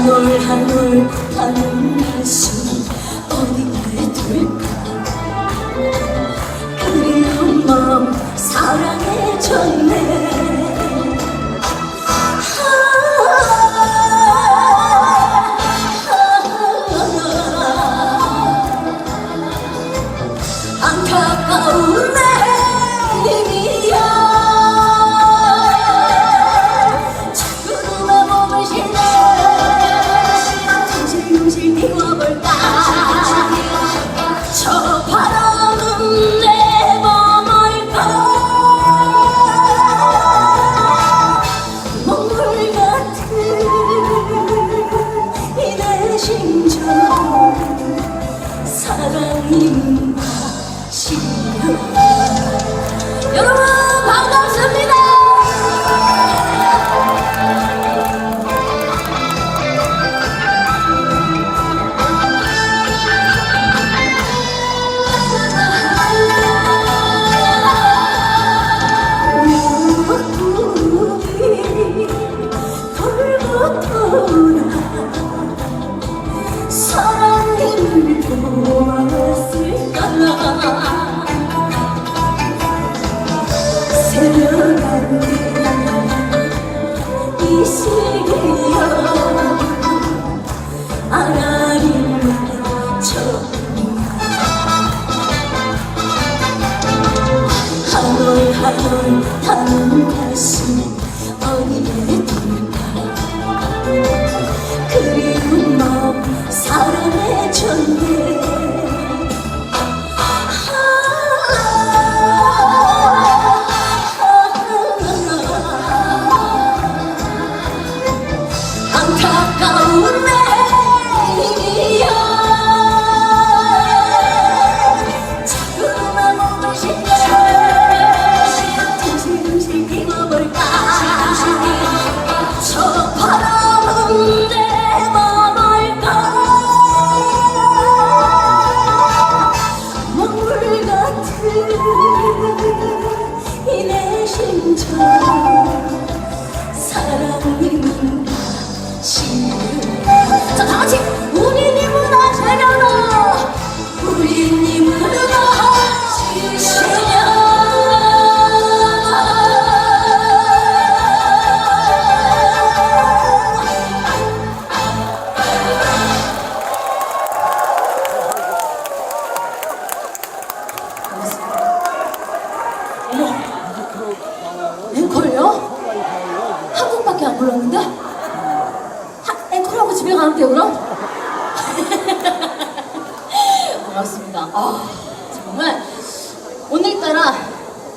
한올 한올 가는 가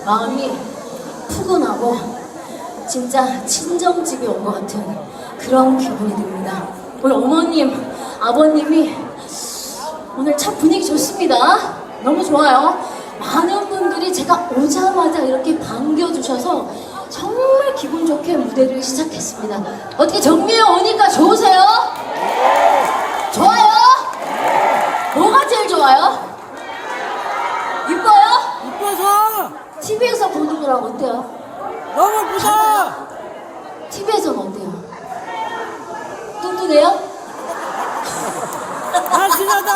마음이 푸근하고 진짜 친정집에 온 것 같은 그런 기분이 듭니다. 우리 어머님, 아버님이 오늘 참 분위기 좋습니다. 너무 좋아요. 많은 분들이 제가 오자마자 이렇게 반겨주셔서 정말 기분 좋게 무대를 시작했습니다. 어떻게 정미에 오니까 좋으세요? 좋아요? 뭐가 제일 좋아요? 이뻐요? 이뻐서 TV에서 보는 거랑 어때요? 너무 이쁘다 TV에서는 어때요? 뚱뚱해요? 날씬하다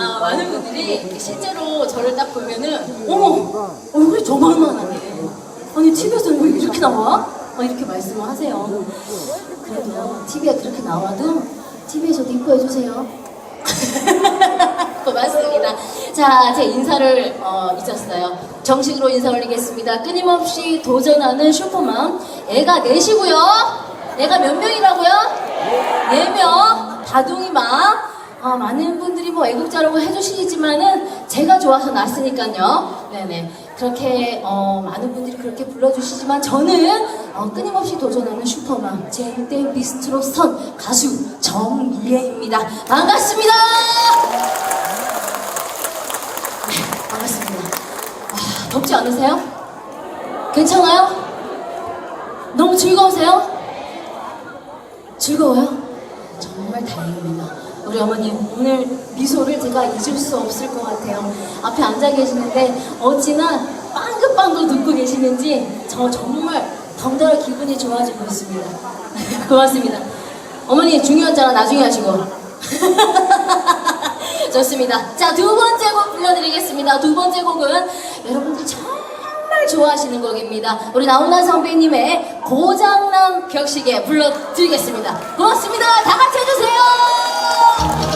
아, 많은 분들이 실제로 저를 딱 보면은 어머 얼굴이 저만만하네 아니 TV에서는 왜 이렇게 나와? 막 이렇게 말씀을 하세요 그래도 TV에 그렇게 나와도 TV에서도 이뻐해 주세요 고맙습니다 자, 제 인사를 어, 잊었어요 정식으로 인사 올리겠습니다 끊임없이 도전하는 슈퍼맘 애가 넷이고요 애가 몇 명이라고요? 네 명 다둥이맘 어, 아, 많은 분들이 뭐 애국자라고 해주시지만은 제가 좋아서 났으니까요. 네네. 그렇게 어, 많은 분들이 그렇게 불러주시지만 저는 어, 끊임없이 도전하는 슈퍼맘 제대 비스트로 선 가수 정예입니다. 반갑습니다. 네, 반갑습니다. 아, 덥지 않으세요? 괜찮아요? 너무 즐거우세요? 즐거워요? 정말 다행입니다. 우리 어머님 오늘 미소를 제가 잊을 수 없을 것 같아요. 앞에 앉아 계시는데 어찌나 빵긋빵긋 웃고 계시는지 저 정말 덩달아 기분이 좋아지고 있습니다. 고맙습니다. 어머니 중요하잖아 나중에 하시고. 좋습니다. 자, 두 번째 곡 불러드리겠습니다. 두 번째 곡은 여러분들 정말 좋아하시는 곡입니다. 우리 나훈아 선배님의 고장난 격식에 불러드리겠습니다. 고맙습니다. 다 같이 해주세요.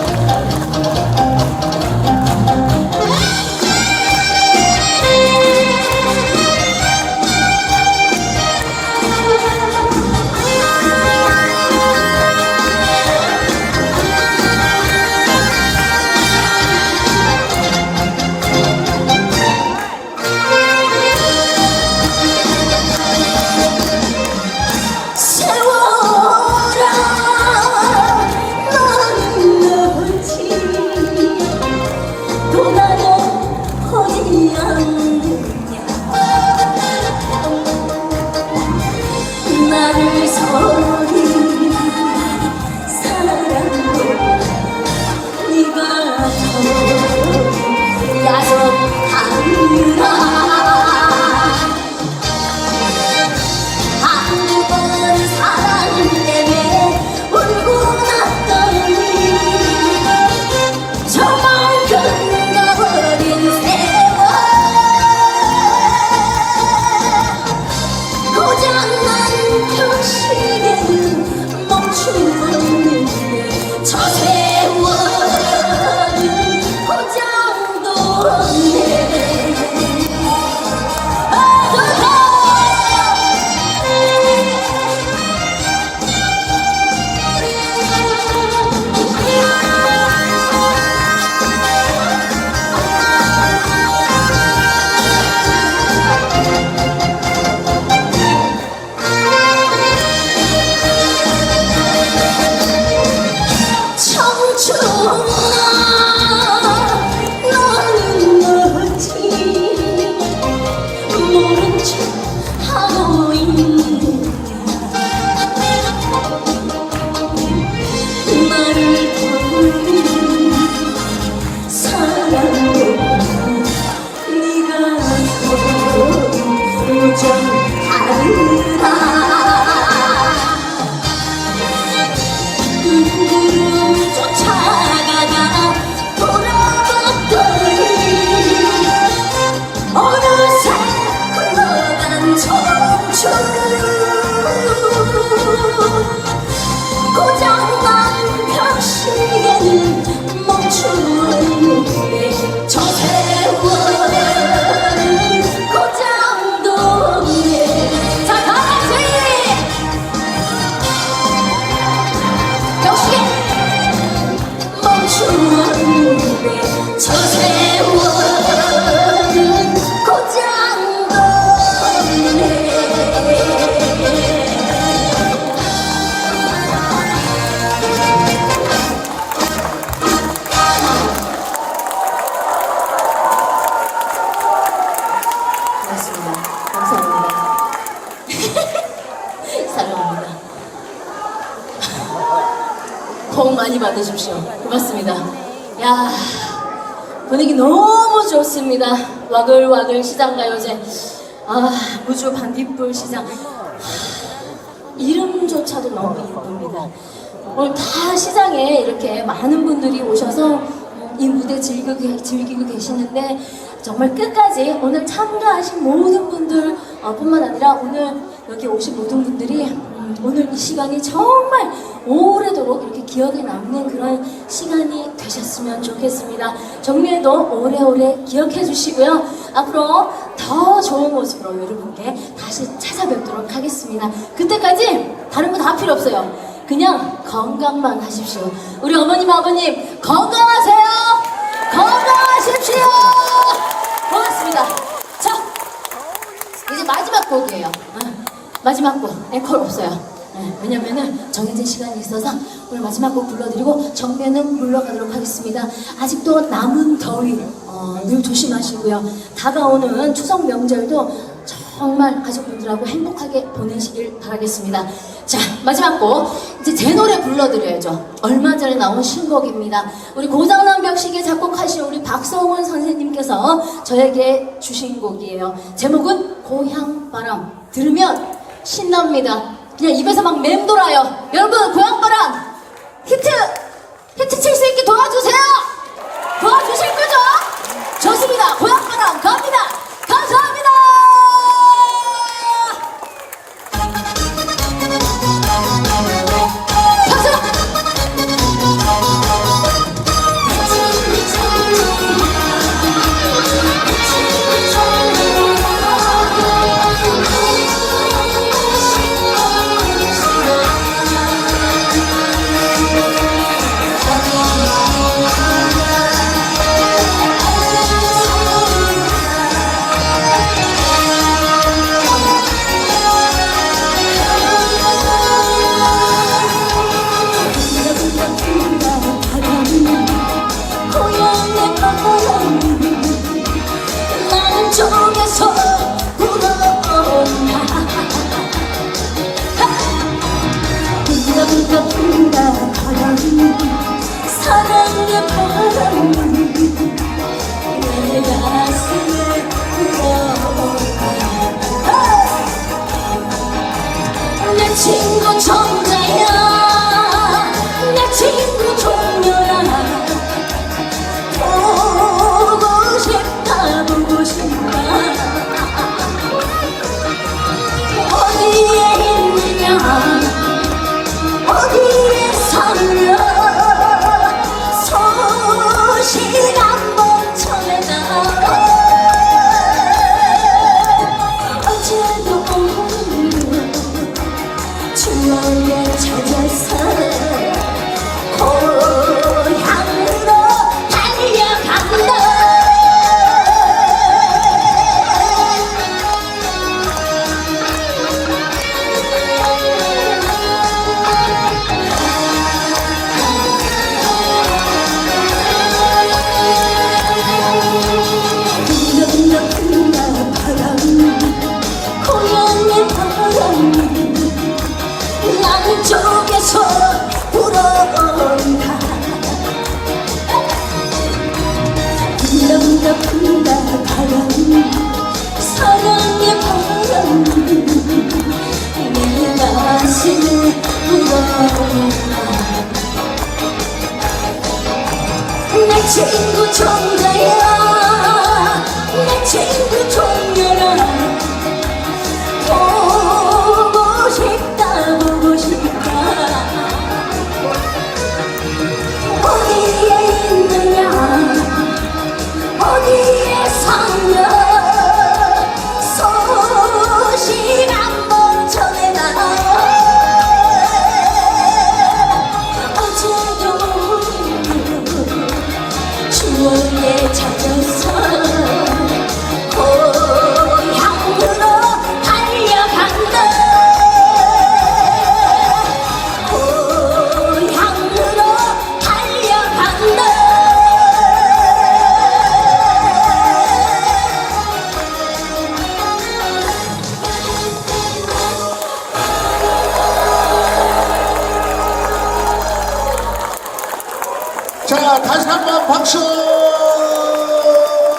守。 너무 좋습니다. 와글와글 시장가요제. 아 무주 반딧불 시장. 이름조차도 너무 이쁩니다. 오늘 다 시장에 이렇게 많은 분들이 오셔서 이 무대 즐기고, 즐기고 계시는데 정말 끝까지 오늘 참가하신 모든 분들 어, 뿐만 아니라 오늘 여기 오신 모든 분들이 음, 오늘 이 시간이 정말 오래도록 이렇게 기억에 남는 그런 시간이 되셨으면 좋겠습니다. 정리에도 오래오래 기억해 주시고요. 앞으로 더 좋은 모습으로 여러분께 다시 찾아뵙도록 하겠습니다. 그때까지 다른 거 다 필요 없어요. 그냥 건강만 하십시오. 우리 어머님, 아버님, 건강하세요! 건강하십시오! 고맙습니다. 자, 이제 마지막 곡이에요. 아, 마지막 곡, 앵콜 없어요. 네, 왜냐면은 정해진 시간이 있어서 오늘 마지막 곡 불러드리고 정면은 물러가도록 하겠습니다. 아직도 남은 더위 어, 늘 조심하시고요. 다가오는 추석 명절도 정말 가족분들하고 행복하게 보내시길 바라겠습니다. 자, 마지막 곡. 이제 제 노래 불러드려야죠. 얼마 전에 나온 신곡입니다. 우리 고장난 벽시계 작곡하신 우리 박성훈 선생님께서 저에게 주신 곡이에요. 제목은 고향바람. 들으면 신납니다. 그냥 입에서 막 맴돌아요. 여러분, 고향바람! 히트! 히트 칠 수 있게 도와주세요! 도와주실 거죠? 좋습니다. 고향바람 갑니다. 분다 바람 사랑의 바람 내 가슴에 내 친구 정자야 내 친구